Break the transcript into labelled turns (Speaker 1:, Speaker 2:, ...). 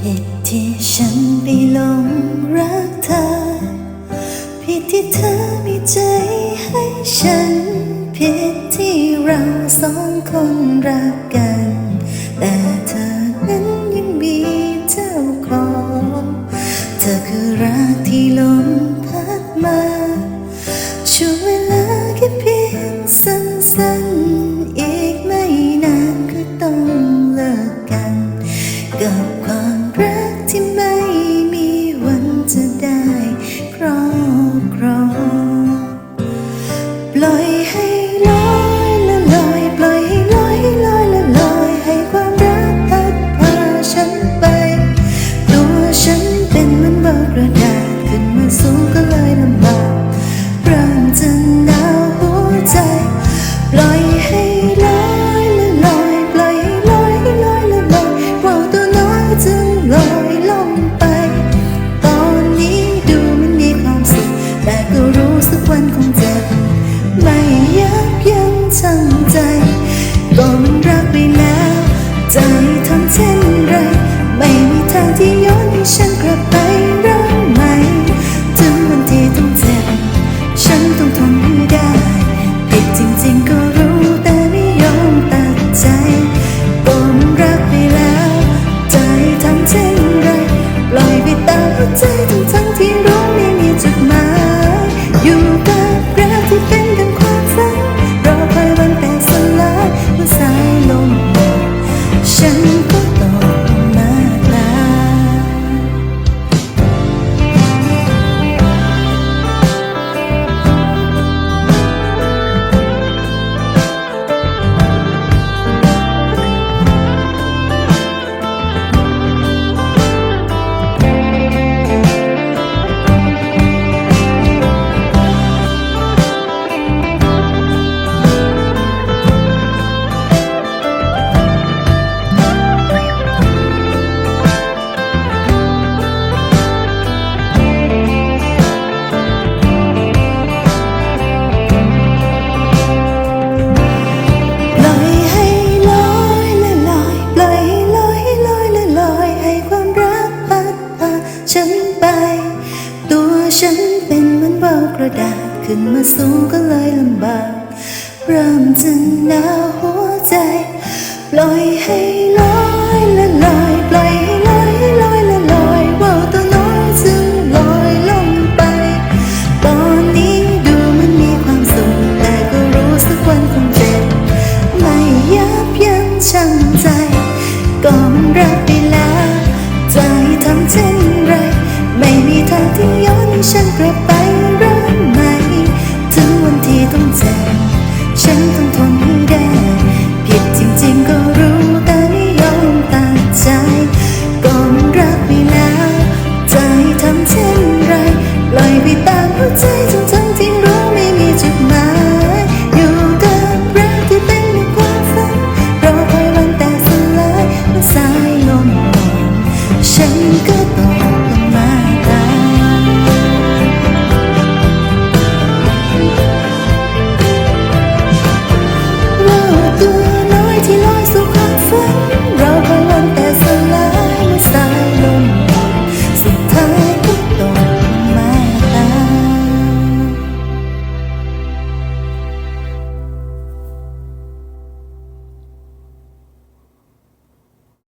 Speaker 1: ผิดที่ฉันไปหลงรักเธอ ผิดที่เธอมีใจให้ฉัน ผิดที่เราสองคนรักกัน กระดาษขึ้นมาสูงก็ กระดาษขึ้นมาสูงก็เลยลำบากเริ่มจะหนาหัวใจ ปล่อยให้ลอยละลอยปล่อยให้ลอยลอยละลอยว่าตัวน้อยจึงลอยลงไป ตอนนี้ดูมันมีความสุขแต่ก็รู้สักวันคงเจ็บไม่ยับยั้งชั่งใจก่อนรับไปแล้ว ใจทำเช่นไร ไม่มีทางที่ย้อนฉันกลับไป